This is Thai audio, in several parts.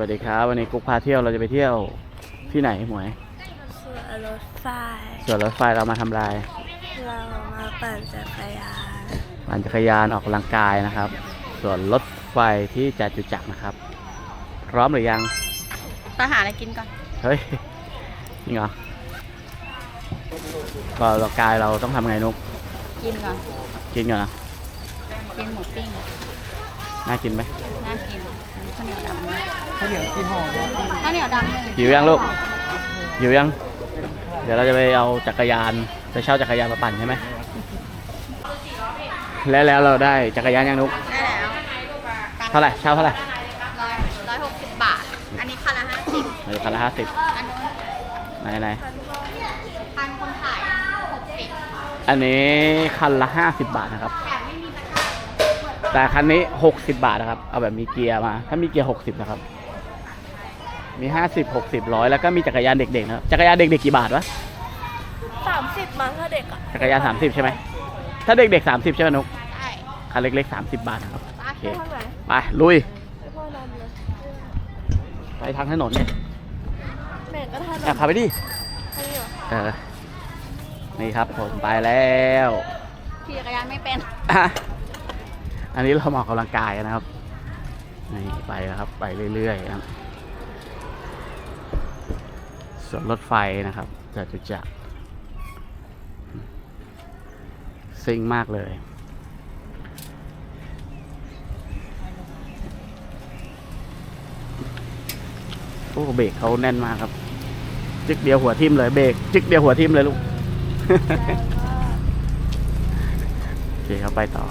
วัสดีครับ วันนี้กุ๊กพาเที่ยวเราจะไปเที่ยวที่ไหนหมวยส่วนรถไฟส่วนรถไฟเรามาทำลาย เรามาปั่นจักรยานปั่นจักรยานออกกำลังกายนะครับส่วนรถไฟที่จตุจักรนะครับ พร้อมหรือยังไปหาอะไรกินก่อน เฮ้ยจริงเหรอก่อนออกกำลังกายเราต้องทำไงนุกกินก่อนกินก่อนนะกินหมูปิ้งน่ากินไหมน่ากินข้าวเหนียวดำ ข้าวเหนียวกินห่อเดียวข้าวเหนียวดำเลยหิวยังลูกหิวยัง เดี๋ยวเราจะไปเอาจักรยานไปเช่าจักรยานมาปั่นใช่ไหมแล้วแล้วเราได้จักรยานยังนุกได้แล้วเท่าไหร่เช่าเท่าไหร่ร้อยร้อยหกสิบบาท อันนี้คันละห้าสิบเออคันละห้าสิบอันนู้นไหนไหนพันคนขายหกสิบอันนี้คันละห้าสิบบาทนะครับแต่ไม่มีตะกร้าแต่คันนี้หกสิบบาทนะครับ เอาแบบมีเกียร์มา ถ้ามีเกียร์หกสิบนะครับ มีห้าสิบหกสิบร้อยแล้วก็มีจักรยานเด็กๆนะครับจักรยานเด็กๆกี่บาทวะสามสิบมั้งถ้าเด็กอะจักรยานสามสิบใช่ไหมถ้าเด็กๆสามสิบใช่ไหมนุกได้คันเล็กๆสามสิบบาทนะครับไปโอเคไปทางไหนไปลุย ไปพ่อนำเลยไปทางถนนเนี่ยแม่ก็ท่านอะพาไปดิอันนี้เหรอเออนี่ครับผมไปแล้วขี่จักรยานไม่เป็นอะอันนี้เรามาออกกำลังกายกันนะครับนี่ไปแล้วครับ ไปเรื่อยๆนะครับ ส่วนรถไฟนะครับจะจุจักรซิ่งมากเลย โอ้เบรกเขาแน่นมากครับจึกเดียวหัวทิ่มเลยเบรกจึกเดียวหัวทิ่มเลยลูก โอเคครับไปต่อ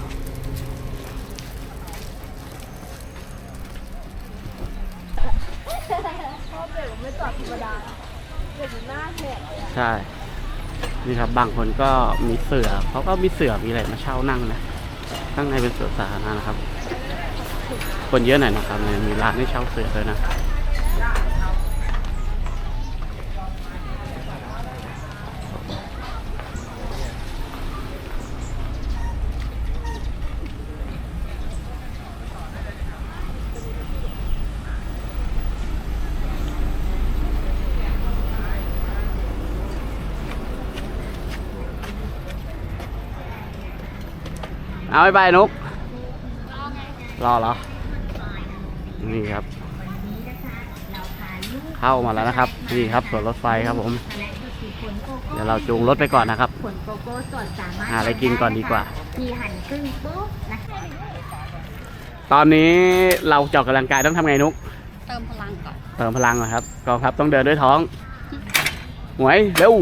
ชอบเด็กไม่จอดธรรมดาเด็กหน้าแหกเลยอะ ใช่นี่ครับบางคนก็มีเสือเขาก็มีเสือมีอะไรมาเช่านั่งนะข้างในเป็นสวนสาธารณะนะครับ คนเยอะหน่อยนะครับ มีร้านให้เช่าเสือด้วยนะ เอาไปไปนุกรอเหรอ นี่ครับ เข้ามาแล้วนะครับ นี่ครับสวนรถไฟครับผม เดี๋ยวเราจูงรถไปก่อนนะครับ ผลโกโก้สดสามารถหาอะไรกินก่อนดีกว่าทีหั่นครึ่งปุ๊บนะคะตอนนี้เราจะออกกำลังกายต้องทำไงนุก เติมพลังก่อน เติมพลังนะครับกองทัพต้องเดินด้วยท้องหวยเร็ว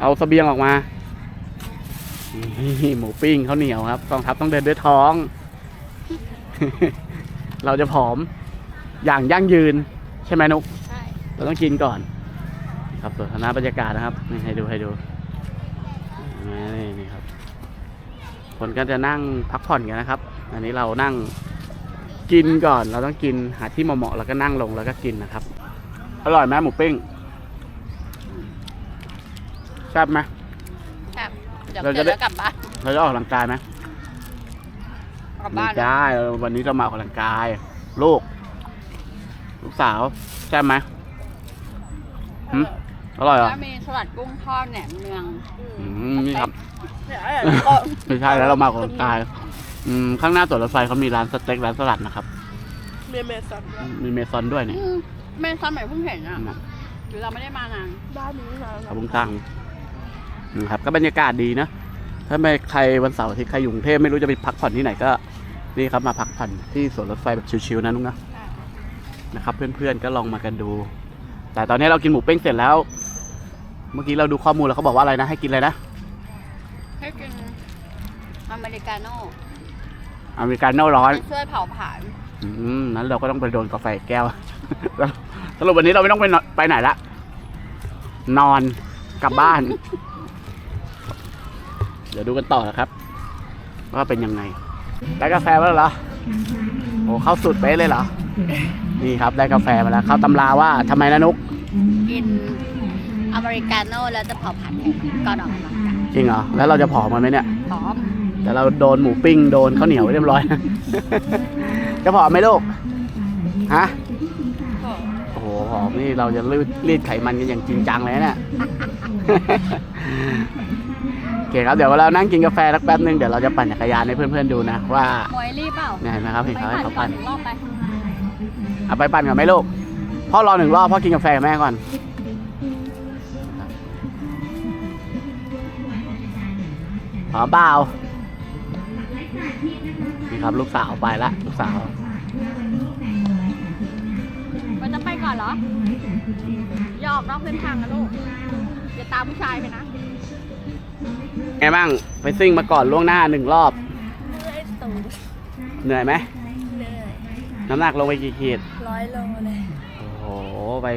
เอาเสบียงออกมา นี่หมูปิ้งข้าวเหนียวครับกองทัพต้องเดินด้วยท้อง เราจะผอมอย่างยั่งยืน ใช่ไหมนุกใช่เราต้องกินก่อน ครับส่วนคณะบรรยากาศนะครับนี่ให้ดูให้ดูนี่นี่ครับ คนก็จะนั่งพักผ่อนกันนะครับ อันนี้เรานั่งกินก่อน เราต้องกินหาที่เหมาะๆแล้วก็นั่งลงแล้วก็กินนะครับ อร่อยไหมหมูปิ้งแซ่บไหมครับ เดี๋ยวเราจะเดี๋ยวได้กลับบ้านเราจะออกกำลังกายไหมกลับไม่บ้านได้เออวันนี้เรามาออกกำลังกาย ลูก ลูกสาวแซ่บไหมหืมอร่อยเหรอแล้วมีสลัดกุ้งทอดแหนมเนืองอืมนี่ครับเดี๋ยวอะไรก็ไม่ใช่แล้วเรามาออกกำลังกาย อืมข้างหน้าสวนรถไฟเขามีร้านสเต็กร้านสลัดนะครับ เมียเมสันด้วยมีเมซอนด้วยเนี่ยอืมเมซันใหม่เพิ่งเห็นอะนะหรือเราไม่ได้มานานบ้านนี้นานเขาเพิ่งตั้ง นะครับก็บรรยากาศดีนะ ถ้าไม่ใครวันเสาร์อาที่ใครอยู่กรุงเทพไม่รู้จะไปพักผ่อนที่ไหนก็นี่ครับมาพักผ่อนที่สวนรถไฟแบบชิวๆนะนุ๊กนะนะครับ เพื่อนๆก็ลองมากันดู แต่ตอนนี้เรากินหมูเป้งเสร็จแล้ว เมื่อกี้เราดูข้อมูลแล้วเขาบอกว่าอะไรนะให้กินอะไรนะให้กินอเมริกาโน่อเมริกาโน่ร้อนช่วยเผาผลาญอืมนั้นเราก็ต้องไปโดนกาแฟแก้วสรุปวันนี้เราไม่ต้องไปนอนไปไหนละนอนกลับบ้าน เดี๋ยวดูกันต่อนะครับ ว่าเป็นยังไง ได้กาแฟมาแล้วเหรอโอ้เข้าสุดเป๊ะเลยเหรอ นี่ครับได้กาแฟมาแล้วเข้าตำราว่าทำไมนะนุก กินอเมริกาโน่แล้วจะเผาผลาญก่อนออกกำลังกายจริงเหรอ แล้วเราจะผอมกันไหมเนี่ย พร้อมแต่เราโดนหมูปิ้งโดนข้าวเหนียวเรียบร้อย จะผอมไหมลูก ฮะอมนี่เราจะรีดรีดไขมันกันอย่างจริงจังเลยนะเนี่ยโอ เคครับเดี๋ยวเรานั่งกินกาแฟสักแป๊บนึงเดี๋ยวเราจะปั่นจักรยานให้เพื่อนๆดูนะว่าหมวยรีบเปล่าเนี่ยเห็นไหมครับเห็นไปเขาให้ปั่นเขาก่อปั่นนหนึ่งรอบไปเอาไปปั่นก่อนไหมลูกพ่อรอหนึ่งรอบพ่อกินกาแฟกับแม่ก่อนพร้อมเปล่านี่ครับลูกสาวไปละลูกสาวมันจะไปก่อนเหรออย่าออกนอกเส้นทางนะลูกอย่าตามผู้ชายไปนะ ไงบ้างไปซิ่งมาก่อนล่วงหน้าหนึ่งรอบเมื่อยตูดเหนื่อยไหมเหนื่อยน้ำหนักลงไปกี่ขีด ร้อยโลเลยโอ้โห ไป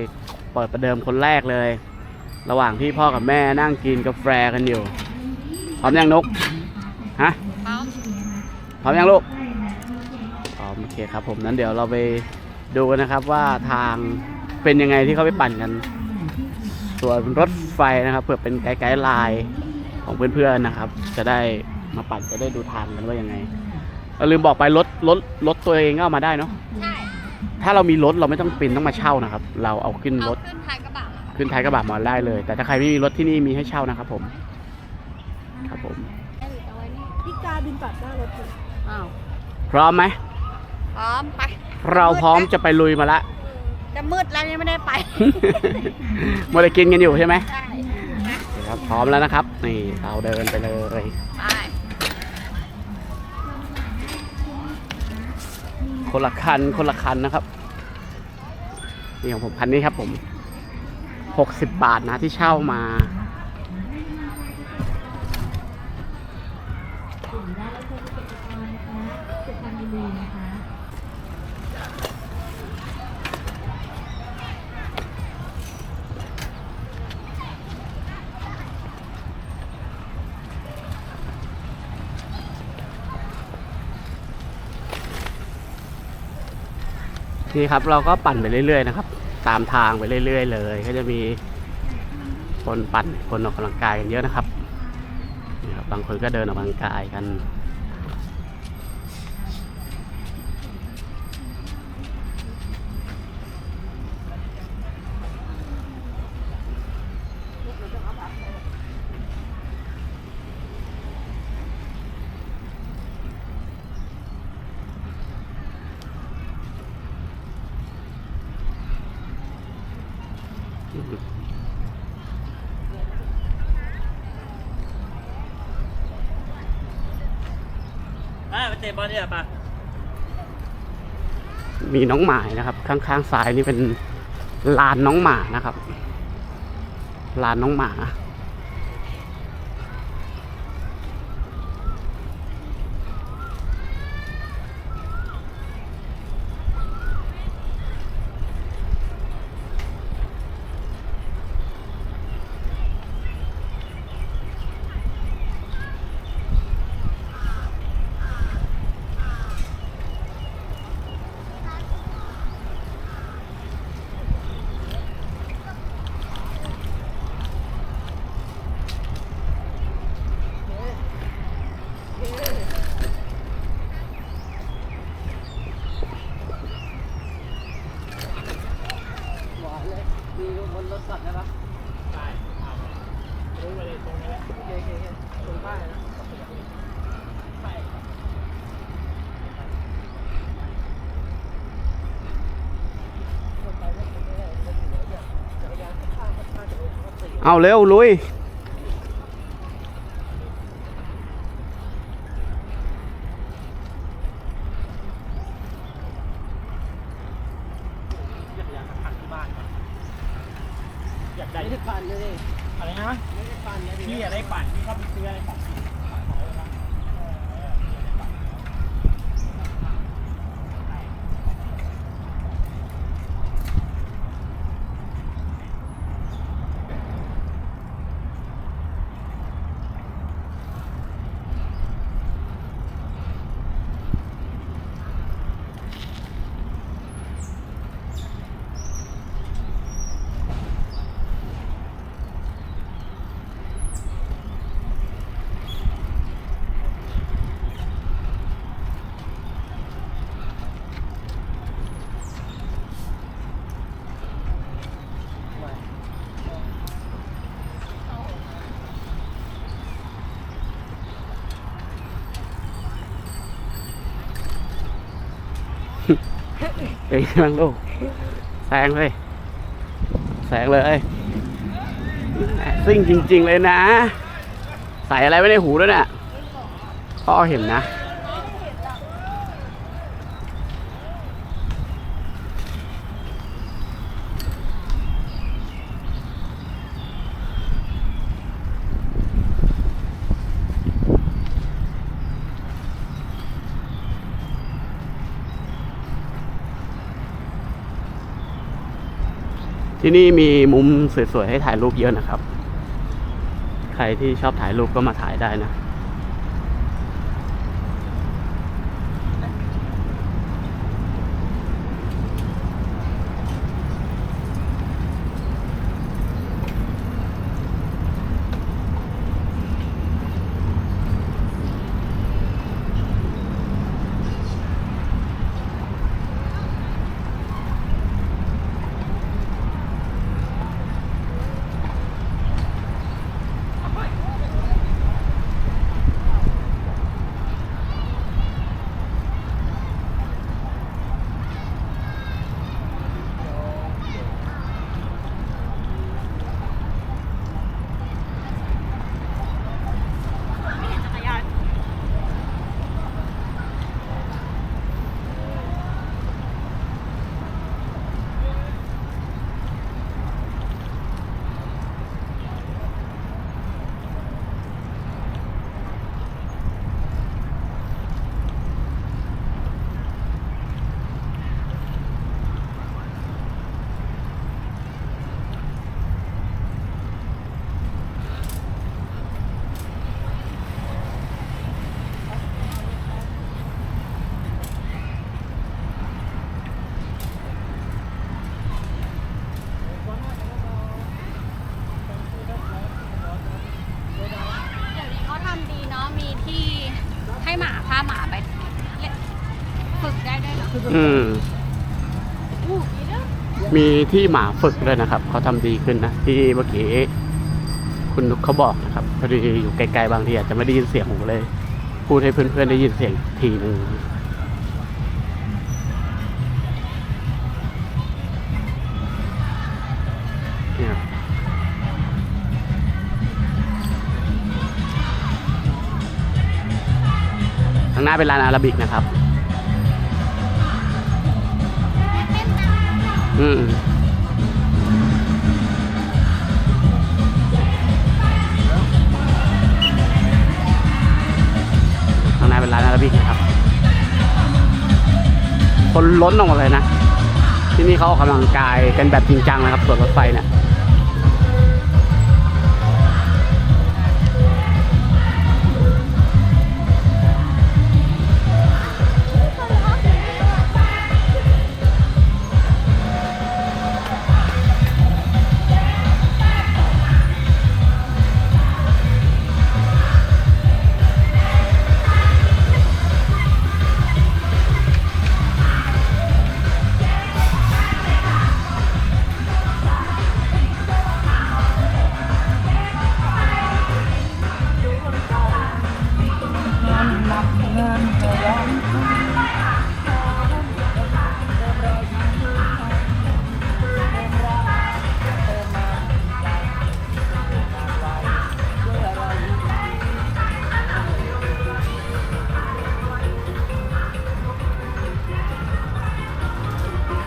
เปิดประเดิมคนแรกเลย ระหว่างที่พ่อกับแม่นั่งกินกาแฟกันอยู่ พร้อมยังนก ฮะ พร้อมพร้อมยังลูก พร้อมโอเคครับผม นั้นเดี๋ยวเราไปดูกันนะครับว่าทางเป็นยังไงที่เขาไปปั่นกัน ส่วนรถไฟนะครับเผื่อเป็นไกด์ไลน์ ของเพื่อนๆนะครับ จะได้มาปั่นจะได้ดูทางกันว่ายังไงเราลืมบอกไปรถรถรถตัวเองก็เอามาได้เนาะใช่ถ้าเรามีรถเราไม่ต้องปินต้องมาเช่านะครับ เราเอาขึ้นเอารถขึ้นท้ายกระบะมาขึ้นท้ายกระบะมาได้เลย แต่ถ้าใครไม่มีรถที่นี่มีให้เช่านะครับ ผม ครับผมได้หรือจะไว้นี่พี่กาบินตัดหน้ารถเลยอ้าวพร้อมไหมพร้อมไปเราพร้อมจะไปลุยมาละ จะมืดแล้วยังไม่ได้ไปมัวแต่กินกันอยู่ใช่ไหมใช่ ครับพร้อมแล้วนะครับ นี่เราเดินไปเลยไปคนละคันคนละคันนะครับนี่ของผมคันนี้ครับผมหกสิบบาทนะที่เช่ามา นี่ครับเราก็ปั่นไปเรื่อยๆนะครับ ตามทางไปเรื่อย ๆ เลย ก็จะมีคนปั่นคนออกกำลังกายกันเยอะนะครับนี่ครับบางคนก็เดินออกกำลังกายกัน ตะบอลเนี่ยปะมีน้องหมานะครับ ข้างๆซ้ายนี่เป็นลานน้องหมานะครับ ลานน้องหมา มีบนรถก่อนได้ปะ เอาเร็ว ลุย อยากได้ไม่ได้ปั่นเลยอะไรนะไม่ได้ปั่นพี่อยากได้ปั่นพี่เข้าไปซื้ออะไรปั่นเค เป็นไงบ้างลูกแซงเลยแซงเลยซิ่งจริง ๆ เลยนะ ใส่อะไรไว้ในหูด้วยเนี่ยพ่อเห็นนะ ที่นี่มีมุมสวยๆให้ถ่ายรูปเยอะนะครับ ใครที่ชอบถ่ายรูปก็มาถ่ายได้นะ เดี๋ยวนี้เขาทำดีเนาะ มีที่ให้หมาพาหมาไปเล่นฝึกได้ด้วยเหรอ อืม อู้ดีเด้อ มีที่หมาฝึกด้วยนะครับ เขาทำดีขึ้นนะ ที่เมื่อกี้คุณนุกเขาบอกนะครับพอดีอยู่ไกลๆบางทีอาจจะไม่ได้ยินเสียงผมเลย พูดให้เพื่อนๆได้ยินเสียงทีหนึ่งเนี่ยครับข้างหน้าเป็นร้านอาราบิกนะครับ อืมข้างในเป็นร้านอาราบิกนะครับ คนล้นออกมาเลยนะ ที่นี่เขาออกกำลังกายกันแบบจริงจังนะครับส่วนรถไฟเนี่ย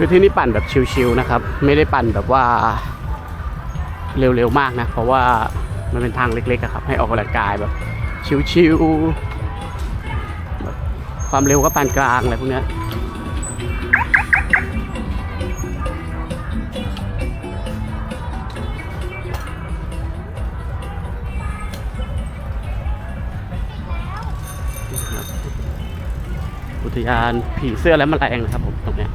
คือที่นี่ปั่นแบบชิลๆนะครับ ไม่ได้ปั่นแบบว่าเร็วๆมากนะ เพราะว่ามันเป็นทางเล็กๆครับ ให้ออกกำลังกายแบบชิลๆแบบความเร็วก็ปานกลางอะไรพวกเนี้ยอุทยานผีเสื้อและแมลงนะครับผมตรงเนี้ย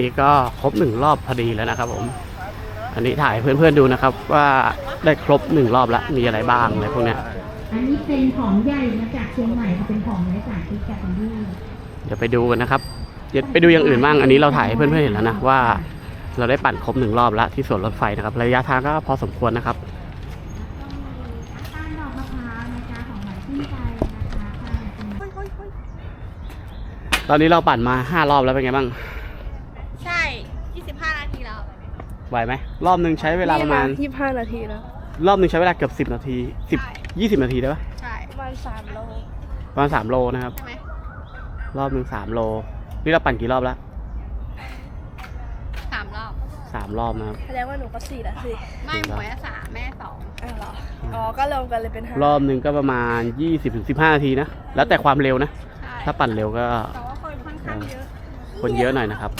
นี้ก็ครบหนึ่งรอบพอดีแล้วนะครับ ผม อันนี้ถ่ายเพื่อนๆดูนะครับ ว่าได้ครบหนึ่งรอบแล้วมีอะไรบ้างอะไรพวกเนี้ยอันนี้เป็นของใหญ่มาจากเชียงใหม่ค่ะเป็นของไร้สารพิษจากอินเดียเดี๋ยวไปดูกันนะครับ เดี๋ยวไปดูอย่างอื่นบ้างอันนี้เราถ่ายให้เพื่อนๆเห็นแล้วนะว่า เราได้ปั่นครบหนึ่งรอบแล้วที่สวนรถไฟนะครับ ระยะทางก็พอสมควรนะครับต้านดอกมะพร้าวนะจ๊ะของหวานชื่นใจนะคะค่ะเป็นตอนนี้เราปั่นมาห้ารอบแล้วเป็นไงบ้าง ไหวไหมรอบหนึ่งใช้เวลาประมาณ ยี่สิบห้านาทีแล้ว รอบหนึ่งใช้เวลาเกือบสิบนาทีสิบใช่ยี่สิบนาทีได้ปะใช่ ประมาณสามโลประมาณสามโลนะครับ ใช่ไหมรอบหนึ่งสามโล นี่เราปั่นกี่รอบแล้วสามรอบ สามรอบนะครับ แสดงว่าหนูก็สี่แล้วสิไม่หมวยสามแม่สองอ้าวเหรอ อ๋อ ก็รวมกันเลยเป็นห้ารอบหนึ่งก็ประมาณยี่สิบถึงสิบห้านาทีนะ แล้วแต่ความเร็วนะ ใช่ถ้าปั่นเร็วก็แต่ว่าคนค่อนข้างเยอะ คนเยอะหน่อยนะครับ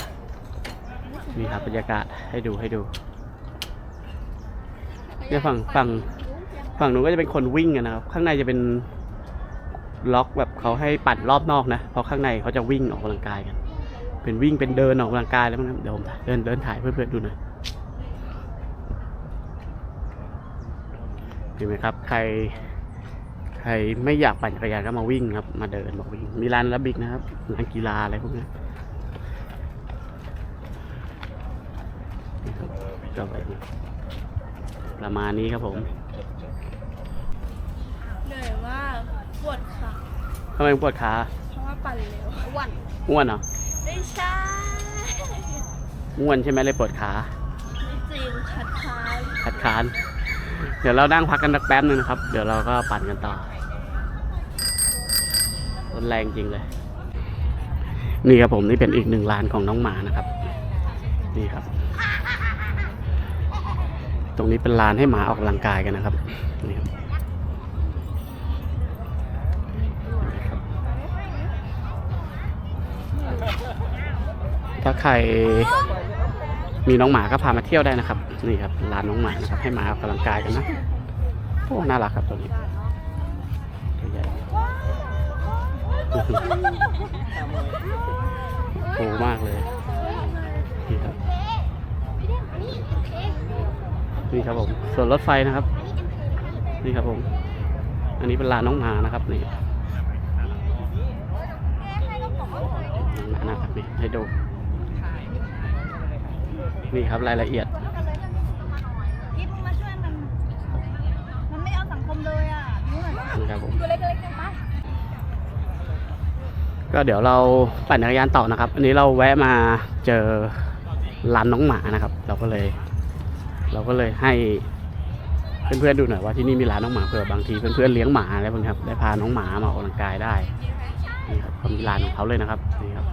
นี่ครับบรรยากาศให้ดูให้ดูเนี่ยฝั่งฝั่งฝั่งนู้นก็จะเป็นคนวิ่งกันนะครับ ข้างในจะเป็นล็อกแบบเขาให้ปั่นรอบนอกนะเพราะข้างในเขาจะวิ่งออกกำลังกายกัน เป็นวิ่งเป็นเดินออกกำลังกายแล้วมั้งเดี๋ยวผมเดินเดินถ่ายเพื่อนๆดูหน่อยเห็นไหมครับ ใคร ใครไม่อยากปั่นจักรยานก็มาวิ่งครับ มาเดินมาวิ่งมีร้านรับบิกนะครับร้านกีฬาอะไรพวกนี้ครับ ก็ไปประมาณนี้ครับผมเหนื่อยมากปวดขาทำไมปวดขาเพราะว่าปั่นเร็วอ้วนอ้วนเหรอไม่ใช่อ้วนใช่ไหมเลยปวดขาไม่จริงขัดขานขัดขานเดี๋ยวเรานั่งพักกันสักแป๊บนึงนะครับ เดี๋ยวเราก็ปั่นกันต่อรถแรงจริงเลย นี่ครับผมนี่เป็นอีกหนึ่งร้านของน้องหมานะครับ นี่ครับ ตรงนี้เป็นร้านให้หมาออกกำลังกายกันนะครับนี่ครับถ้าใครมีน้องหมาก็พามาเที่ยวได้นะครับ นี่ครับร้านน้องหมานะครับให้หมาออกกำลังกายกันนะโอ้น่ารักครับตัวนี้ตัวใหญ่โอ้มากเลย นี่ครับผมส่วนรถไฟนะครับ นี่ครับผม อันนี้เป็นร้านน้องหมานะครับนี่น้องหมานะครับนี่ให้ดู นี่ครับรายละเอียดกิ๊บมาช่วยมัน มันไม่เอาสังคมเลยอะรู้หน่อยนี่ครับผมตัวเล็กๆไปก็เดี๋ยวเราปั่นจักรยานต่อนะครับ อันนี้เราแวะมาเจอร้านน้องหมานะครับ เราก็เลย เราก็เลยให้เพื่อนๆดูหน่อยว่าที่นี่มีร้านน้องหมาเผื่อบางทีเพื่อนๆเลี้ยงหมาอะไรพวกนี้ครับได้พาน้องหมามาออกกำลังกายได้นี่ครับเขามีร้านของเขาเลยนะครับนี่ครับ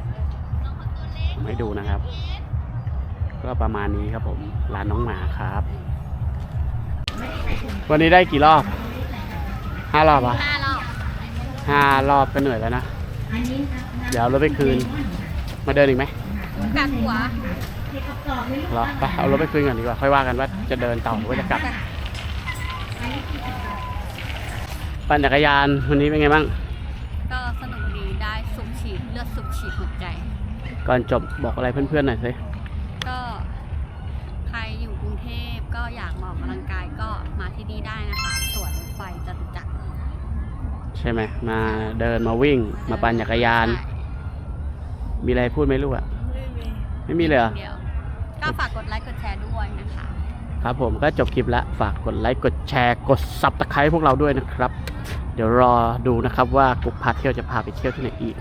ผมให้ดูนะครับ ก็ประมาณนี้ครับผมร้านน้องหมาครับ วันนี้ได้กี่รอบห้ารอบอะห้ารอบห้ารอบก็เหนื่อยแล้วนะอันนี้นะเดี๋ยวเอารถไปคืน มาเดินอีกไหมกัดหัว เทประกอบไม่รู้เหรอไปเอารถไปคืนก่อนดีกว่า ค่อยว่ากันว่าจะเดินต่อหรือว่าจะกลับ ปั่นจักรยานวันนี้เป็นไงบ้าง ก็สนุกดีได้สูบฉีดเลือดสูบฉีดหัวใจ ก่อนจบบอกอะไรเพื่อนๆหน่อยสิ ก็ใครอยู่กรุงเทพก็อยากมาออกกำลังกายก็มาที่นี่ได้นะคะสวนรถไฟจตุจักรใช่ไหมมาเดินมาวิ่งมาปั่นจักรยาน ใช่มีอะไรพูดไหมลูกอะไม่มี ไม่มีเลยเหรอ เดียว ครับผมก็จบคลิปแล้วฝากกดไลค์กดแชร์กดซับสไครต์พวกเราด้วยนะครับ เดี๋ยวรอดูนะครับว่ากุ๊กพาเที่ยวจะพาไปเที่ยวที่ไหนอีก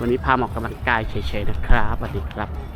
วันนี้พามาออกกำลังกายเฉยๆนะครับสวัสดีครับ